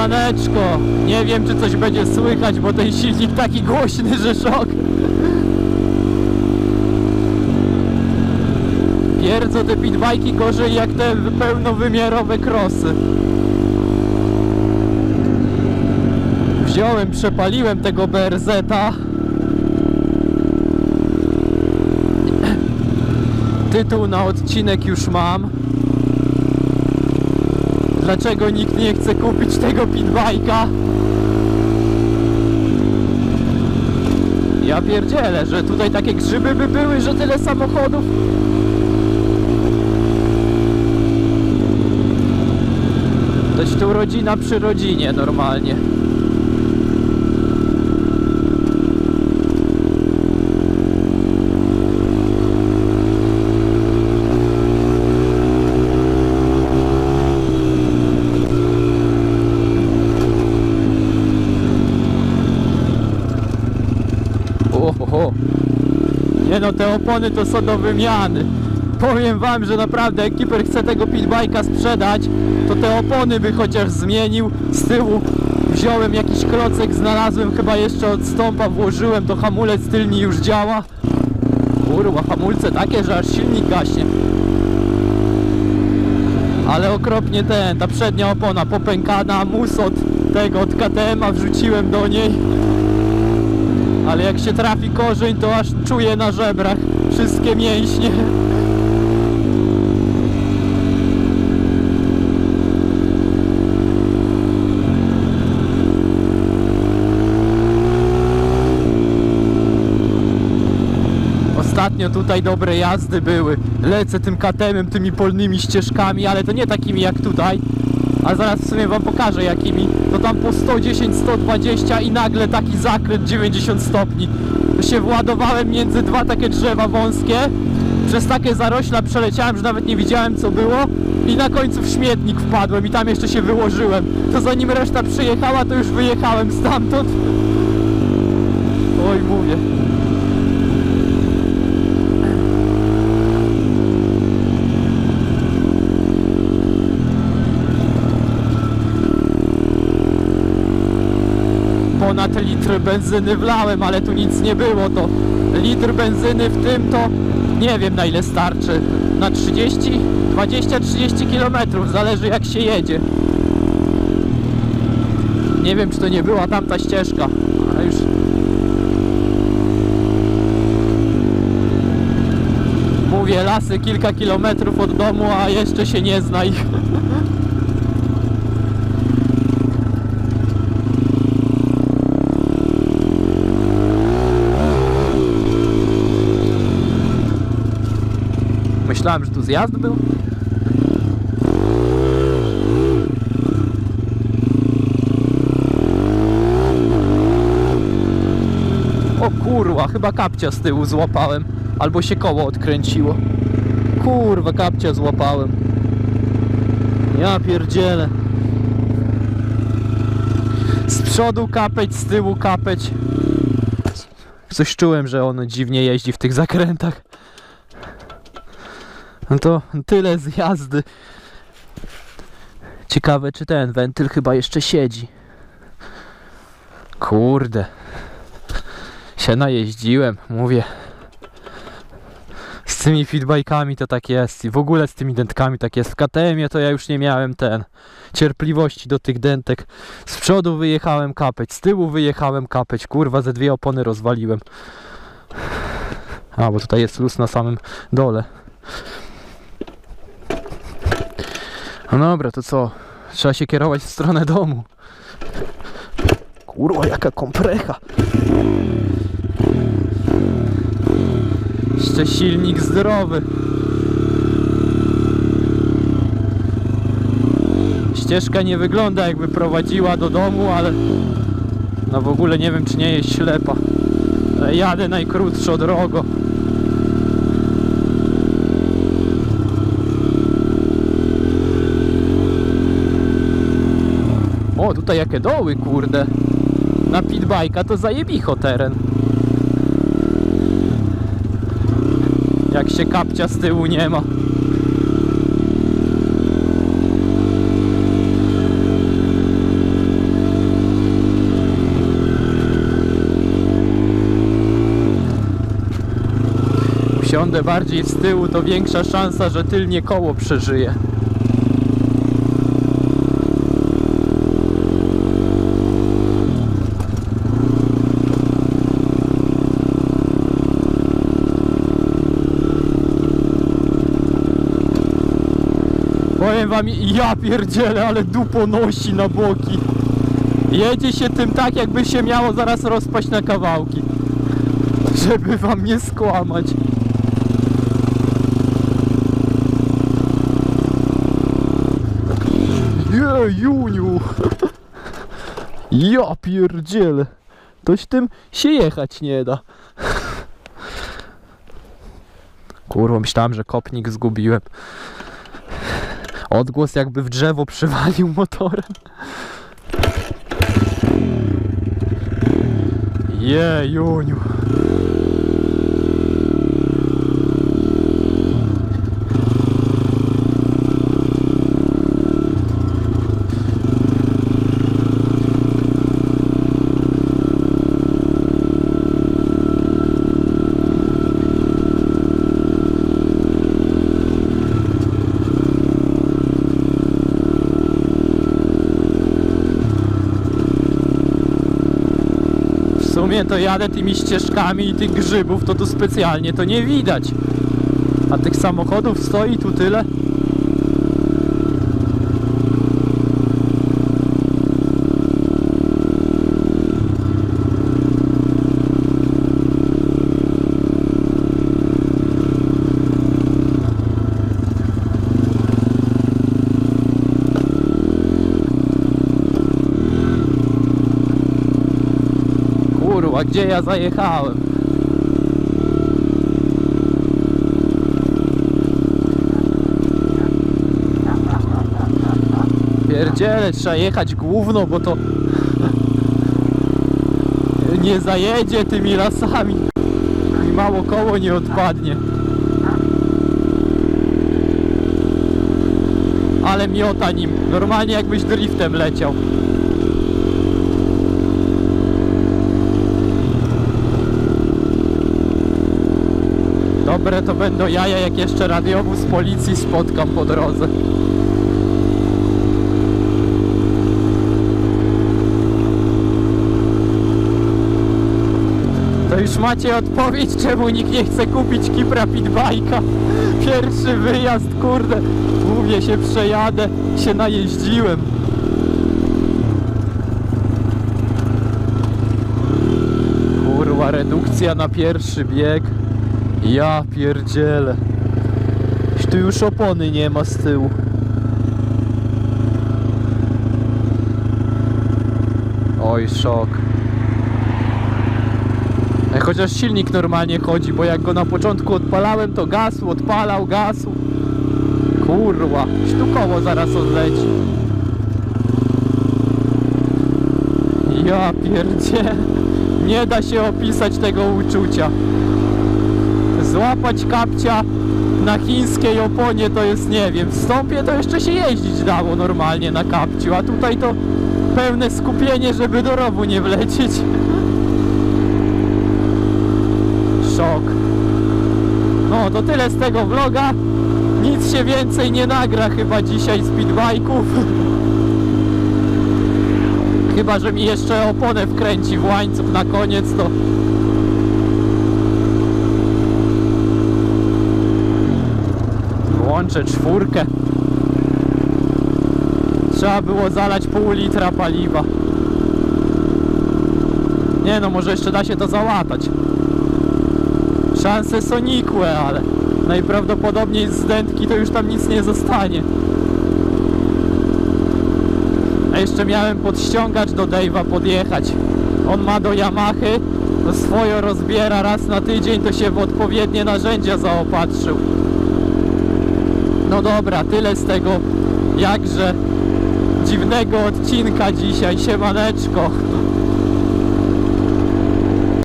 Siemaneczko! Nie wiem czy coś będzie słychać, bo ten silnik taki głośny, że szok. Pierdzą te pitbajki gorzej jak te pełnowymiarowe krosy. Wziąłem, przepaliłem tego BRZ-a. Tytuł na odcinek już mam. Dlaczego nikt nie chce kupić tego pitbajka? Ja pierdzielę, że tutaj takie grzyby by były, że tyle samochodów. Toś tu rodzina przy rodzinie normalnie. Nie no, te opony to są do wymiany. Powiem wam, że naprawdę jak Keeper chce tego pitbajka sprzedać, to te opony by chociaż zmienił. Z tyłu wziąłem jakiś klocek, znalazłem chyba jeszcze od stąpa, włożyłem, to hamulec tylny już działa. Kurwa, hamulce takie, że aż silnik gaśnie. Ale okropnie ten, ta przednia opona popękana, mus od tego, od KTM-a wrzuciłem do niej. Ale jak się trafi korzeń, to aż czuję na żebrach wszystkie mięśnie. Ostatnio tutaj dobre jazdy były. Lecę tym katemem, tymi polnymi ścieżkami, ale to nie takimi jak tutaj. A zaraz w sumie wam pokażę jakimi. To tam po 110, 120 i nagle taki zakręt 90 stopni. To się władowałem między dwa takie drzewa wąskie. Przez takie zarośla przeleciałem, że nawet nie widziałem co było. I na końcu w śmietnik wpadłem i tam jeszcze się wyłożyłem. To zanim reszta przyjechała, to już wyjechałem stamtąd. Oj, mówię. Litr benzyny wlałem, ale tu nic nie było, to litr benzyny w tym to nie wiem na ile starczy. Na 30, 20-30 km, zależy jak się jedzie. Nie wiem czy to nie była tamta ścieżka, ale już... Mówię, lasy kilka kilometrów od domu, a jeszcze się nie zna ich. Myślałem, że tu zjazd był. O kurwa, chyba kapcia z tyłu złapałem. Albo się koło odkręciło. Kurwa, kapcia złapałem. Ja pierdzielę. Z przodu kapeć, z tyłu kapeć. Coś czułem, że on dziwnie jeździ w tych zakrętach. No to tyle z jazdy. Ciekawe, czy ten wentyl chyba jeszcze siedzi. Kurde. Się najeździłem, mówię. Z tymi feedbackami to tak jest. I w ogóle z tymi dentkami tak jest. W KTM-ie to ja już nie miałem ten cierpliwości do tych dentek. Z przodu wyjechałem kapeć, z tyłu wyjechałem kapeć. Kurwa, ze dwie opony rozwaliłem. A, bo tutaj jest luz na samym dole. No dobra, to co? Trzeba się kierować w stronę domu. Kurwa, jaka komprecha. Jeszcze silnik zdrowy. Ścieżka nie wygląda jakby prowadziła do domu, ale no w ogóle nie wiem czy nie jest ślepa. Jadę najkrótszą drogą. tutaj jakie doły, kurde. Na pitbajka to zajebicho teren. Jak się kapcia z tyłu nie ma. Siądę bardziej z tyłu, to większa szansa, że tylnie koło przeżyje. Ja pierdzielę, ale dupo nosi na boki. Jedzie się tym tak, jakby się miało zaraz rozpaść na kawałki. Żeby wam nie skłamać. Je, Juniu. Ja pierdzielę. Toś tym się jechać nie da. Kurwa, myślałem, że kopnik zgubiłem. Odgłos jakby w drzewo przywalił motorem. Je, Sumie to jadę tymi ścieżkami i tych grzybów, to tu specjalnie to nie widać. A tych samochodów stoi tu tyle. Kurwa, gdzie ja zajechałem? Pierdziele, trzeba jechać główno, bo to nie zajedzie tymi lasami i mało koło nie odpadnie. Ale miota nim, normalnie jakbyś driftem leciał. Dobre to będą jaja, jak jeszcze radiowóz policji spotkam po drodze. To już macie odpowiedź, czemu nikt nie chce kupić Kipra Pitbike'a. Pierwszy wyjazd, kurde, mówię się przejadę, się najeździłem. Kurwa, redukcja na pierwszy bieg. Ja pierdzielę. Tu już opony nie ma z tyłu. Oj, szok. Chociaż silnik normalnie chodzi, bo jak go na początku odpalałem, to gasł, odpalał, gasł. Kurwa, sztukowo zaraz odleci. Ja pierdzie. Nie da się opisać tego uczucia złapać kapcia na chińskiej oponie to jest, nie wiem, w stąpie to jeszcze się jeździć dało normalnie na kapciu, a tutaj to pełne skupienie, żeby do rowu nie wlecieć. Szok. No, to tyle z tego vloga. Nic się więcej nie nagra chyba dzisiaj z speedbike'ów. Chyba, że mi jeszcze oponę wkręci w łańcuch na koniec, to Włączę czwórkę. Trzeba było zalać pół litra paliwa. Nie no, może jeszcze da się to załatać. Szanse są nikłe, ale najprawdopodobniej z dętki to już tam nic nie zostanie. A jeszcze miałem podściągacz do Dave'a podjechać. On ma do Yamahy, to swoje rozbiera raz na tydzień, to się w odpowiednie narzędzia zaopatrzył. No dobra, tyle z tego jakże dziwnego odcinka dzisiaj, siemaneczko.